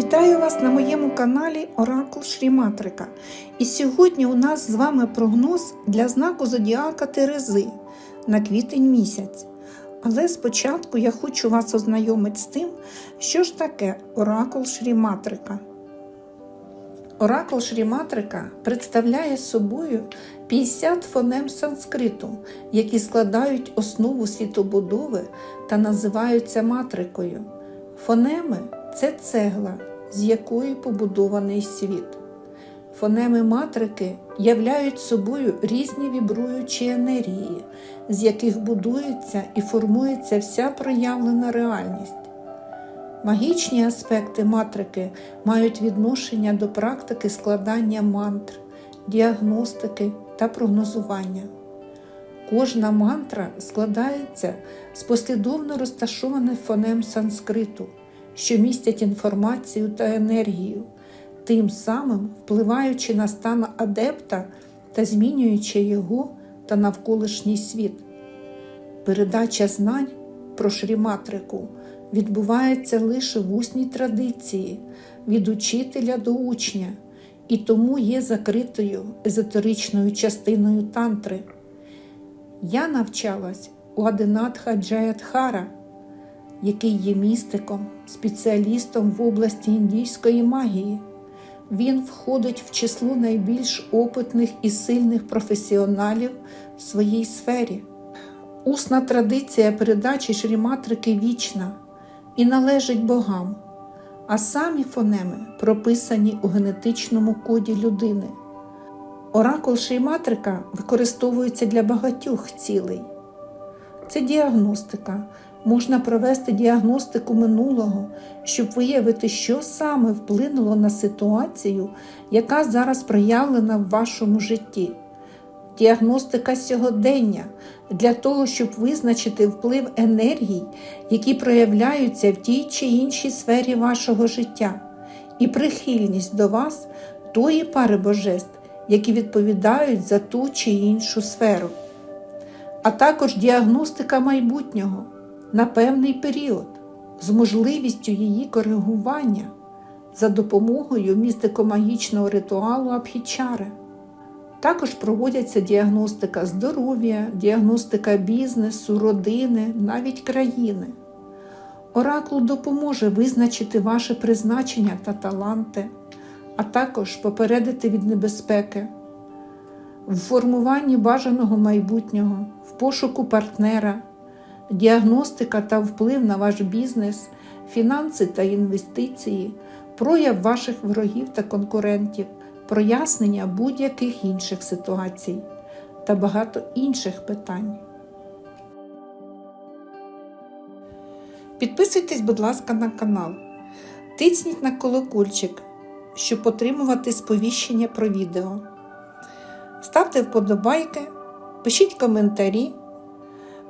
Вітаю вас на моєму каналі Оракул Шріматрика. І сьогодні у нас з вами прогноз для знаку Зодіака Терези на квітень місяць. Але спочатку я хочу вас ознайомити з тим, що ж таке Оракул Шріматрика. Оракул Шріматрика представляє собою 50 фонем санскриту, які складають основу світобудови та називаються матрикою. Фонеми це цегла, з якої побудований світ. Фонеми матрики являють собою різні вібруючі енергії, з яких будується і формується вся проявлена реальність. Магічні аспекти матрики мають відношення до практики складання мантр, діагностики та прогнозування. Кожна мантра складається з послідовно розташованих фонем санскриту, що містять інформацію та енергію, тим самим впливаючи на стан адепта та змінюючи його та навколишній світ. Передача знань про шріматрику відбувається лише в усній традиції від учителя до учня і тому є закритою езотеричною частиною тантри. Я навчалась у Адинатха Джаядхара, який є містиком, спеціалістом в області індійської магії. Він входить в число найбільш опитних і сильних професіоналів в своїй сфері. Усна традиція передачі шріматрики вічна і належить богам, а самі фонеми прописані у генетичному коді людини. Оракул шріматрика використовується для багатьох цілей. Це діагностика. Можна провести діагностику минулого, щоб виявити, що саме вплинуло на ситуацію, яка зараз проявлена в вашому житті. Діагностика сьогодення для того, щоб визначити вплив енергій, які проявляються в тій чи іншій сфері вашого життя, і прихильність до вас тої пари божеств, які відповідають за ту чи іншу сферу, а також діагностика майбутнього на певний період з можливістю її коригування за допомогою містико-магічного ритуалу Абхічари. Також проводяться діагностика здоров'я, діагностика бізнесу, родини, навіть країни. Оракул допоможе визначити ваше призначення та таланти, а також попередити від небезпеки, в формуванні бажаного майбутнього, в пошуку партнера, діагностика та вплив на ваш бізнес, фінанси та інвестиції, прояв ваших ворогів та конкурентів прояснення будь-яких інших ситуацій та багато інших питань. Підписуйтесь, будь ласка, на канал. Тисніть на колокольчик, щоб отримувати сповіщення про відео. Ставте вподобайки, пишіть коментарі,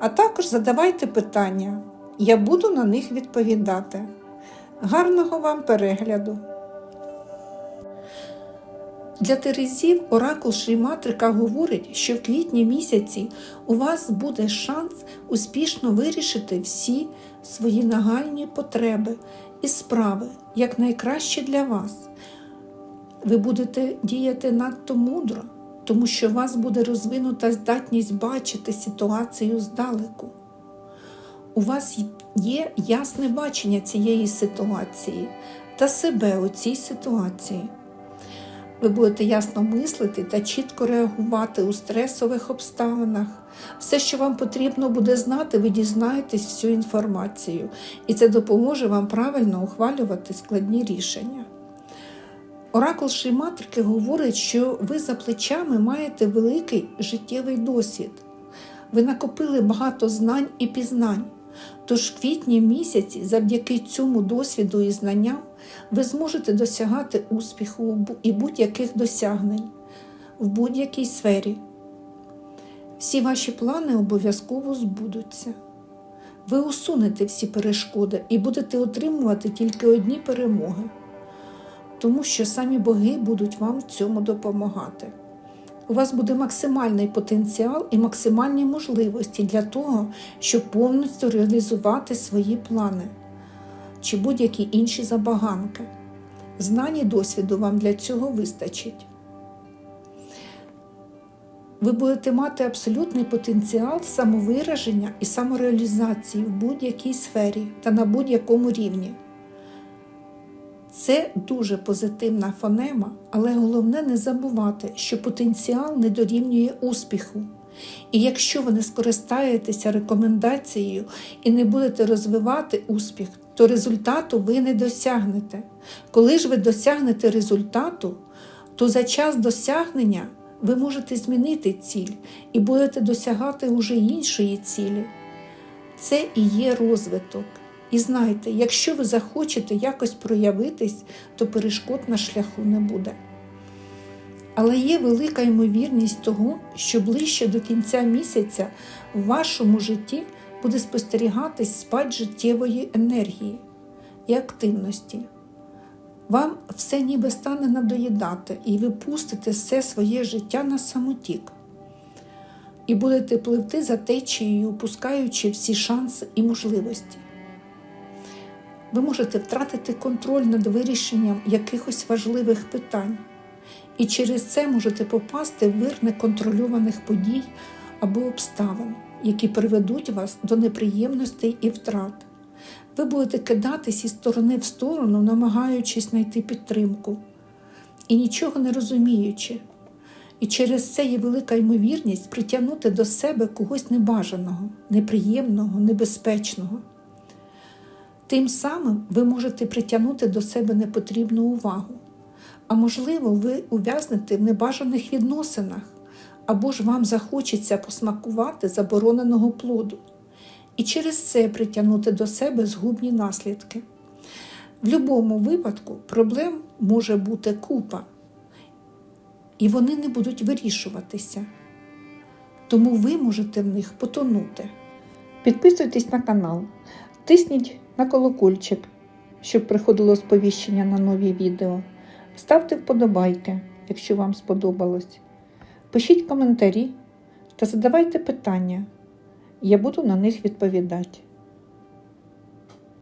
а також задавайте питання. Я буду на них відповідати. Гарного вам перегляду! Для Терезів оракул Шріматрика говорить, що в квітні місяці у вас буде шанс успішно вирішити всі свої нагальні потреби і справи якнайкраще для вас. Ви будете діяти надто мудро, тому що у вас буде розвинута здатність бачити ситуацію здалеку. У вас є ясне бачення цієї ситуації та себе у цій ситуації. Ви будете ясно мислити та чітко реагувати у стресових обставинах. Все, що вам потрібно буде знати, ви дізнаєтесь всю інформацію, і це допоможе вам правильно ухвалювати складні рішення. Оракул Шиматрики говорить, що ви за плечами маєте великий життєвий досвід. Ви накопили багато знань і пізнань. Тож в квітні місяці, завдяки цьому досвіду і знанням, ви зможете досягати успіху і будь-яких досягнень в будь-якій сфері. Всі ваші плани обов'язково збудуться. Ви усунете всі перешкоди і будете отримувати тільки одні перемоги, тому що самі боги будуть вам в цьому допомагати. У вас буде максимальний потенціал і максимальні можливості для того, щоб повністю реалізувати свої плани чи будь-які інші забаганки. Знань досвіду вам для цього вистачить. Ви будете мати абсолютний потенціал самовираження і самореалізації в будь-якій сфері та на будь-якому рівні. Це дуже позитивна фонема, але головне не забувати, що потенціал не дорівнює успіху. І якщо ви не скористаєтеся рекомендацією і не будете розвивати успіх, то результату ви не досягнете. Коли ж ви досягнете результату, то за час досягнення ви можете змінити ціль і будете досягати уже іншої цілі. Це і є розвиток. І знайте, якщо ви захочете якось проявитись, то перешкод на шляху не буде. Але є велика ймовірність того, що ближче до кінця місяця в вашому житті буде спостерігатись спад життєвої енергії і активності. Вам все ніби стане надоїдати, і ви пустите все своє життя на самотік. І будете пливти за течією, упускаючи всі шанси і можливості. Ви можете втратити контроль над вирішенням якихось важливих питань, і через це можете попасти в вир неконтрольованих подій або обставин, які приведуть вас до неприємностей і втрат. Ви будете кидатись із сторони в сторону, намагаючись знайти підтримку і нічого не розуміючи. І через це є велика ймовірність притягнути до себе когось небажаного, неприємного, небезпечного. Тим самим ви можете притягнути до себе непотрібну увагу, а можливо, ви ув'язнете в небажаних відносинах, або ж вам захочеться посмакувати забороненого плоду, і через це притягнути до себе згубні наслідки. В будь-якому випадку проблем може бути купа, і вони не будуть вирішуватися. Тому ви можете в них потонути. Підписуйтесь на канал, тисніть на колокольчик, щоб приходило сповіщення на нові відео. Ставте вподобайки, якщо вам сподобалось. Пишіть коментарі та задавайте питання. Я буду на них відповідати.